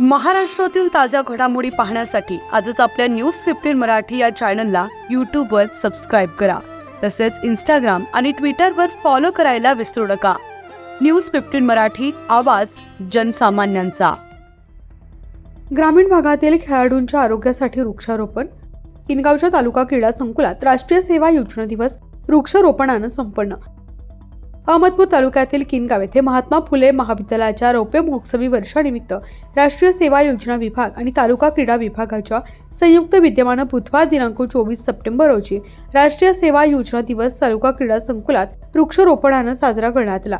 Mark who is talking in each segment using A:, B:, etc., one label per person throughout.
A: महाराष्ट्रातील ताज्या घडामोडी पाहण्यासाठी आजच आपल्या न्यूज फिफ्टीन मराठी या चॅनलला यूट्यूबवर सबस्क्राईब करा. तसेच इंस्टाग्राम आणि ट्विटरवर फॉलो करायला विसरू नका. न्यूज फिफ्टीन मराठी आवाज जनसामान्यांचा. ग्रामीण भागातील खेळाडूंच्या आरोग्यासाठी वृक्षारोपण. किनगावच्या तालुका क्रीडा संकुलात राष्ट्रीय सेवा योजना दिवस वृक्षारोपणानं संपन्न. अहमदपूर तालुक्यातील किनगाव येथे महात्मा फुले महाविद्यालयाच्या रौप्य महोत्सवी वर्षानिमित्त राष्ट्रीय सेवा योजना विभाग आणि तालुका क्रीडा विभागाच्या संयुक्त विद्यमानं बुधवार दिनांक चोवीस सप्टेंबर रोजी राष्ट्रीय सेवा योजना दिवस तालुका क्रीडा संकुलात वृक्षारोपणानं साजरा करण्यात आला.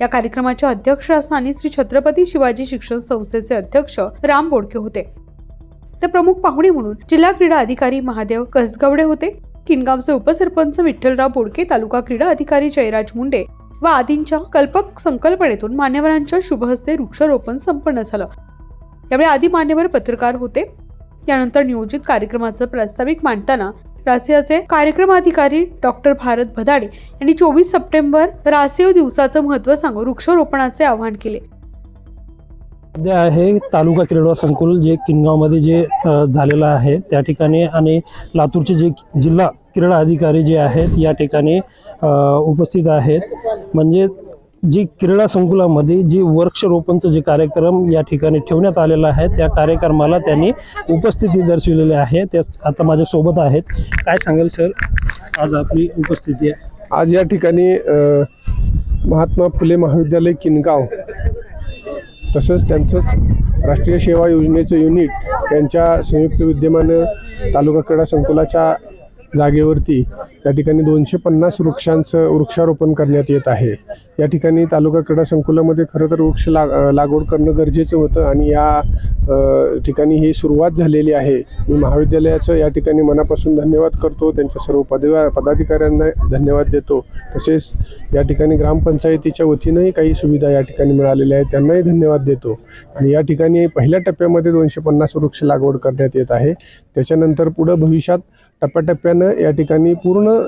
A: या कार्यक्रमाच्या अध्यक्षस्थानी श्री छत्रपती शिवाजी शिक्षण संस्थेचे अध्यक्ष राम बोडके होते. तर प्रमुख पाहुणे म्हणून जिल्हा क्रीडा अधिकारी महादेव कसगवडे होते. किनगावचे उपसरपंच विठ्ठलराव बोडके तालुका क्रीडा अधिकारी जयराज मुंडे व आदींच्या कल्पक संकल्पनेतून मान्यवरांच्या शुभहस्ते वृक्षारोपण संपन्न झालं. यावेळी आदी मान्यवर पत्रकार होते. यानंतर नियोजित कार्यक्रमाचं प्रास्ताविक मांडताना रासियाचे कार्यक्रमाधिकारी डॉक्टर भारत भदाडे यांनी चोवीस सप्टेंबर रासीव दिवसाचं महत्त्व सांगून वृक्षारोपणाचे आवाहन केले.
B: सध्या आहे तालुका क्रीडा संकुल जे किनगावमध्ये जे झालेलं आहे त्या ठिकाणी आणि लातूरचे जे जिल्हा क्रीडा अधिकारी जे आहेत या ठिकाणी उपस्थित आहेत. म्हणजे जी क्रीडा संकुलामध्ये जे वृक्षरोपणचं जे कार्यक्रम या ठिकाणी ठेवण्यात आलेला आहे त्या कार्यक्रमाला त्यांनी उपस्थिती दर्शविलेली आहे. त्या आता माझ्यासोबत आहेत. काय सांगेल सर? आज आपली उपस्थिती आहे.
C: आज या ठिकाणी महात्मा फुले महाविद्यालय किनगाव तसंच त्यांचंच राष्ट्रीय सेवा योजनेचं युनिट यांच्या संयुक्त विद्यमानं तालुका क्रीडा संकुलाच्या जागेवरती या ठिकाणी दोनशे पन्नास वृक्षांचं वृक्षारोपण करण्यात येत आहे. या ठिकाणी तालुका क्रीडा संकुलामध्ये खरं तर वृक्ष लाग लागवड करणं गरजेचं होतं आणि या ठिकाणी ही सुरुवात झालेली आहे. मी महाविद्यालयाचं या ठिकाणी मनापासून धन्यवाद करतो. त्यांच्या सर्व पदव्या पदाधिकाऱ्यांना धन्यवाद देतो. तसेच या ठिकाणी ग्रामपंचायतीच्या वतीनंही काही सुविधा या ठिकाणी मिळालेल्या आहेत. त्यांनाही धन्यवाद देतो. आणि या ठिकाणी पहिल्या टप्प्यामध्ये दोनशे पन्नास वृक्ष लागवड करण्यात येत आहे. त्याच्यानंतर पुढं भविष्यात टप्प्याटप्प्यानं या ठिकाणी पूर्ण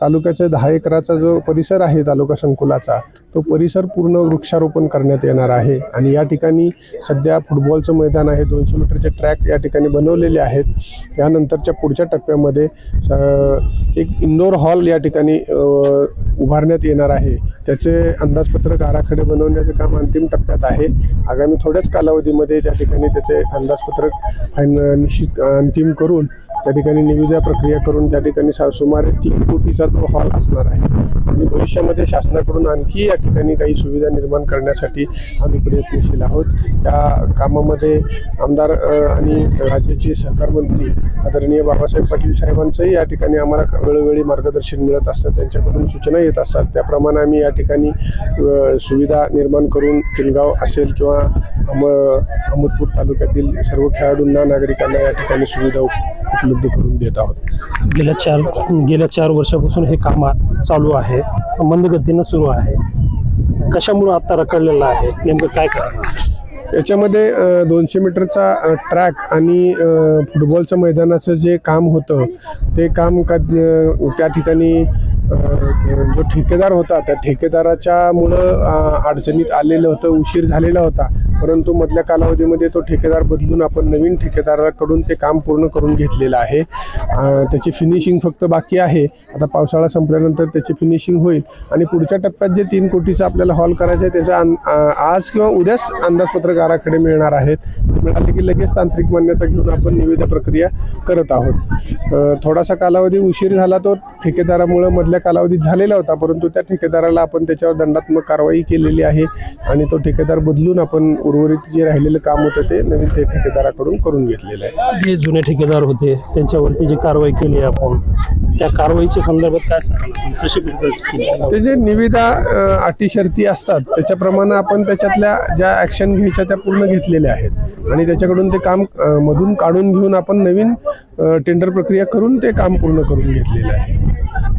C: तालुक्याचा दहा एकराचा जो परिसर आहे तालुका संकुलाचा तो परिसर पूर्ण वृक्षारोपण करण्यात येणार आहे. आणि या ठिकाणी सध्या फुटबॉलचं मैदान आहे दोनशे मीटरचे ट्रॅक या ठिकाणी बनवलेले आहेत. यानंतरच्या पुढच्या टप्प्यामध्ये स- एक इंडोर हॉल या ठिकाणी उभारण्यात येणार आहे. त्याचे अंदाजपत्रक आराखडे बनवण्याचं काम अंतिम टप्प्यात आहे. आगामी थोड्याच कालावधीमध्ये त्या ठिकाणी त्याचे अंदाजपत्रक फायन निश्चित अंतिम करून त्या ठिकाणी निविदा प्रक्रिया करून त्या ठिकाणी सा सुमारे तीन कोटीचा तो हॉल असणार आहे. आणि भविष्यामध्ये शासनाकडून आणखी या ठिकाणी काही सुविधा निर्माण करण्यासाठी आम्ही प्रयत्नशील आहोत. त्या कामामध्ये आमदार आणि राज्याचे सहकार मंत्री आदरणीय बाबासाहेब पाटील साहेबांचंही या ठिकाणी आम्हाला वेळोवेळी मार्गदर्शन मिळत असतं. त्यांच्याकडून सूचना येत असतात. त्याप्रमाणे आम्ही या ठिकाणी सुविधा निर्माण करून किनगाव असेल किंवा अम अहमदपूर तालुक्यातील सर्व खेळाडूंना नागरिकांना या ठिकाणी सुविधा उप- उपलब्ध करून देत आहोत.
B: गेल्या चार गेल्या चार वर्षापासून हे काम चालू आहे. मंदगतीनं सुरू आहे. कशामुळं आता रखडलेलं आहे? नेमकं काय कारण
C: याच्यामध्ये दोनशे मीटरचा ट्रॅक आणि फुटबॉलचं मैदानाचं जे काम होतं ते काम का त्या ठिकाणी जो ठेकेदार होता त्या ठेकेदाराच्या मुळं अ, अडचणीत आलेलं होतं उशीर झालेला होता. परंतु मधल्या कालावधीमध्ये तो ठेकेदार बदलून आपण नवीन ठेकेदाराकडून ते काम पूर्ण करून घेतलेलं आहे. त्याची फिनिशिंग फक्त बाकी आहे. आता पावसाळा संपल्यानंतर त्याची फिनिशिंग होईल. आणि पुढच्या टप्प्यात जे तीन कोटीचा आपल्याला हॉल करायचं आहे त्याचा अं- आज किंवा उद्याच अंदाजपत्रकाराकडे मिळणार आहेत. ते मिळाले की लगेच तांत्रिक मान्यता घेऊन आपण निविदा प्रक्रिया करत आहोत. थोडासा कालावधी उशीर झाला तो ठेकेदारामुळं मधल्या कालावधीत झालेला होता परंतु त्या ठेकेदाराला आपण त्याच्यावर दंडात्मक कारवाई केलेली आहे आणि तो ठेकेदार बदलून आपण उर्वरित जे राहिलेलं काम होतं ते नवीन ते ठेकेदाराकडून करून घेतलेलं आहे
B: जे जुने ठेकेदार होते त्यांच्यावरती जी कारवाई केली आपण त्या कारवाईच्या संदर्भात काय? कशी?
C: ते जे निविदा अटी शर्ती असतात त्याच्याप्रमाणे आपण त्याच्यातल्या ज्या ॲक्शन घ्यायच्या त्या पूर्ण घेतलेल्या आहेत आणि त्याच्याकडून ते काम मधून काढून घेऊन आपण नवीन टेंडर प्रक्रिया करून ते काम पूर्ण करून घेतलेलं आहे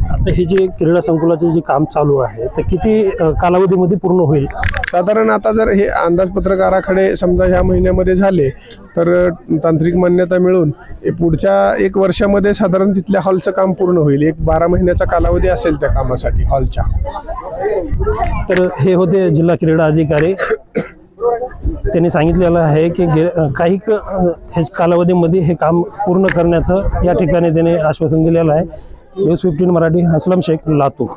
B: आता हे जे क्रीडा संकुलाचे जे काम चालू आहे ते किती कालावधीमध्ये पूर्ण होईल
C: साधारण आता जर हे अंदाजपत्रक आराखडे समजा ह्या महिन्यामध्ये झाले तर तांत्रिक मान्यता मिळून हे पुढच्या एक वर्षामध्ये साधारण तिथल्या हॉलचं काम पूर्ण होईल. एक बारा महिन्याचा कालावधी असेल त्या कामासाठी हॉलच्या.
B: तर हे होते जिल्हा क्रीडा अधिकारी. त्यांनी सांगितलेलं आहे की गे काही कालावधीमध्ये हे काम पूर्ण करण्याचं या ठिकाणी त्याने आश्वासन दिलेलं आहे. News fifteen Marathi Aslam Shaikh Latur.